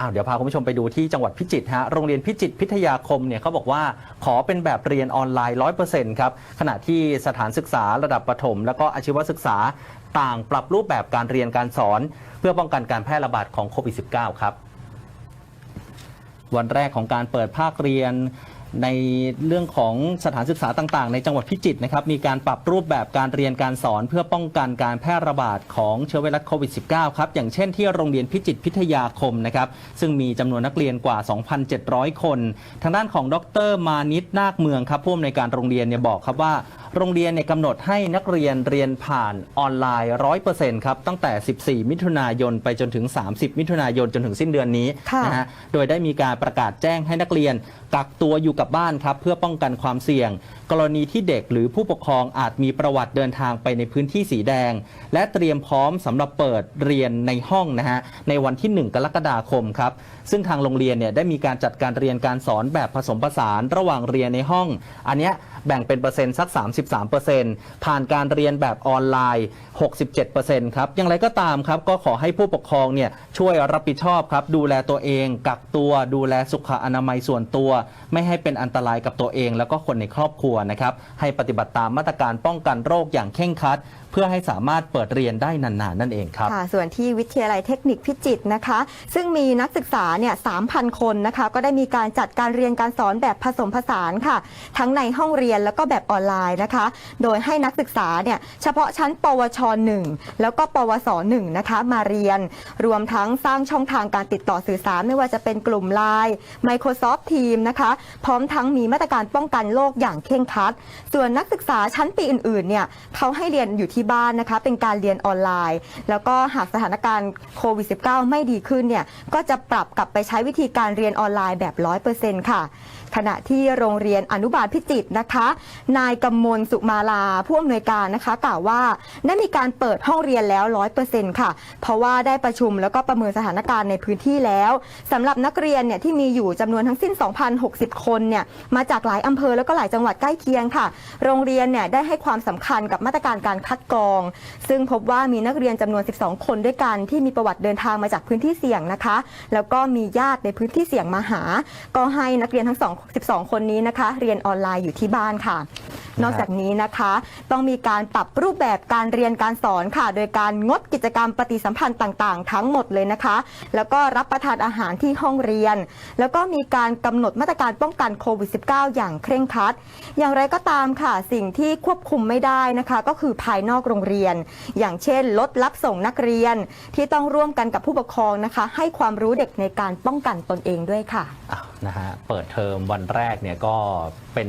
อ้าวเดี๋ยวพาคุณผู้ชมไปดูที่จังหวัดพิจิตรฮะโรงเรียนพิจิตรพิทยาคมเนี่ยเขาบอกว่าขอเป็นแบบเรียนออนไลน์ 100%ครับขณะที่สถานศึกษาระดับประถม และก็อาชีวศึกษาต่างปรับรูปแบบการเรียนการสอน เพื่อป้องกันการแพร่ระบาดของโควิด -19 ครับ วันแรกของการเปิดภาคเรียน ในเรื่องของสถานศึกษาต่างๆ ในจังหวัดพิจิตรนะครับมีการปรับรูปแบบการเรียนการสอนเพื่อป้องกันการแพร่ระบาดของเชื้อไวรัสโควิด -19 ครับอย่างเช่นที่โรงเรียนพิจิตรพิทยาคมนะครับซึ่งมีจำนวนนักเรียนกว่า 2,700 คน ทางด้านของดรมานิตนาคเมืองครับผู้อำนวยการโรงเรียนเนี่ยบอกครับว่าโรงเรียนเนี่ยกำหนดให้นักเรียนเรียนผ่านออนไลน์ 100%ครับ ตั้งแต่ 14 มิถุนายน ไปจนถึง 30 มิถุนายน จนถึงสิ้นเดือนนี้ค่ะนะฮะ โดยได้มีการประกาศแจ้งให้นักเรียนกักตัวอยู่กับบ้านครับเพื่อป้องกันความเสี่ยง กรณีที่เด็กหรือผู้ปกครองอาจมีประวัติเดินทางไปในพื้นที่สีแดง และเตรียมพร้อมสำหรับเปิดเรียนในห้องนะฮะในวันที่ 1 กรกฎาคมครับซึ่งทางโรงเรียนเนี่ยได้มีการจัดการเรียนการสอนแบบผสมผสานระหว่างเรียนในห้อง อันเนี้ยแบ่งเป็นเปอร์เซ็นต์สัก 33%ผ่านการเรียนแบบออนไลน์ 67%ครับ อย่างไรก็ตามครับก็ขอให้ผู้ปกครองเนี่ยช่วยรับผิดชอบครับ ดูแลตัวเอง กักตัว ดูแลสุขอนามัยส่วนตัว ไม่ให้เป็นอันตรายกับตัวเอง แล้วก็คนในครอบครัวนะครับ ให้ปฏิบัติตามมาตรการป้องกันโรคอย่างเคร่งครัด เพื่อให้สามารถเปิดเรียนได้นานๆนั่นเองครับ ค่ะ ส่วนที่วิทยาลัยเทคนิคพิจิตรนะคะ ซึ่งมีนักศึกษาเนี่ย3,000 คนนะคะ ก็ได้มีการจัดการเรียนการสอนแบบผสมผสานค่ะ ทั้งในห้องเรียนแล้วก็แบบออนไลน์นะคะ โดยให้นักศึกษาเนี่ยเฉพาะชั้น ปวช 1 แล้วก็ปวส 1 นะคะมาเรียน รวมทั้งสร้างช่องทางการติดต่อสื่อสารไม่ว่าจะเป็นกลุ่มไลน์ Microsoft Teams นะคะ พร้อมทั้งมีมาตรการป้องกันโรคอย่างเคร่งครัด ส่วนนักศึกษาชั้นปีอื่นๆเนี่ยเขาให้เรียนอยู่ที่บ้านนะคะ เป็นการเรียนออนไลน์ แล้วก็หากสถานการณ์โควิด -19 ไม่ดีขึ้นเนี่ยก็จะปรับกลับไปใช้วิธีการเรียนออนไลน์แบบ 100%ค่ะขณะที่โรงเรียนอนุบาลพิจิตรนะคะนายกำมลสุมาลาผู้อำนวยการนะคะกล่าวว่าได้มีการเปิดห้องเรียนแล้ว100%ค่ะ เพราะว่าได้ประชุมแล้วก็ประเมินสถานการณ์ในพื้นที่แล้วสำหรับนักเรียนเนี่ยที่มีอยู่จำนวนทั้งสิ้น 2,060 คนเนี่ยมาจากหลายอำเภอแล้วก็หลายจังหวัดใกล้เคียงค่ะ โรงเรียนเนี่ยได้ให้ความสำคัญกับมาตรการการคัดกรอง ซึ่งพบว่ามีนักเรียนจำนวน 12 คนด้วยกัน ที่มีประวัติเดินทางมาจากพื้นที่เสี่ยงนะคะ แล้วก็มีญาติในพื้นที่เสี่ยงมาหา ก็ให้นักเรียนทั้ง 2 12 คนนี้นะคะ เรียนออนไลน์อยู่ที่บ้านค่ะ นอกจากนี้นะคะ ต้องมีการปรับรูปแบบการเรียนการสอนค่ะ โดยการงดกิจกรรมปฏิสัมพันธ์ต่างๆ ทั้งหมดเลยนะคะ แล้วก็รับประทานอาหารที่ห้องเรียน แล้วก็มีการกำหนดมาตรการป้องกันโควิด -19 อย่างเคร่งครัด อย่างไรก็ตามค่ะ สิ่งที่ควบคุมไม่ได้นะคะ ก็คือภายนอกโรงเรียน อย่างเช่น ลดรับส่งนักเรียน ที่ต้องร่วมกันกับผู้ปกครองนะคะ ให้ความรู้เด็กในการป้องกันตนเองด้วยค่ะอะนะฮะเปิดเทอมวันแรกเนี่ยก็เป็น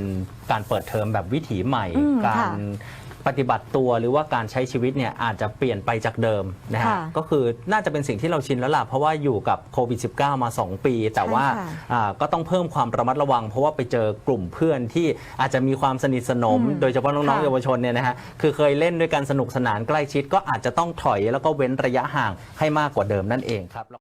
การเปิดเทอมแบบวิถีใหม่อืมการค่ะปฏิบัติตัวหรือว่าการใช้ชีวิตเนี่ยอาจจะเปลี่ยนไปจากเดิมนะฮะค่ะก็คือน่าจะเป็นสิ่งที่เราชินแล้วล่ะเพราะว่าอยู่กับโควิด -19 มา 2 ปี แต่ว่าค่ะอ่าก็ต้องเพิ่มความระมัดระวัง เพราะว่าไปเจอกลุ่มเพื่อนที่อาจจะมีความสนิทสนมอืมโดยเฉพาะน้องค่ะๆเยาวชนเนี่ยนะฮะคือเคยเล่นด้วยกันสนุกสนานใกล้ชิด ก็อาจจะต้องถอยแล้วก็เว้นระยะห่างให้มากกว่าเดิมนั่นเองครับ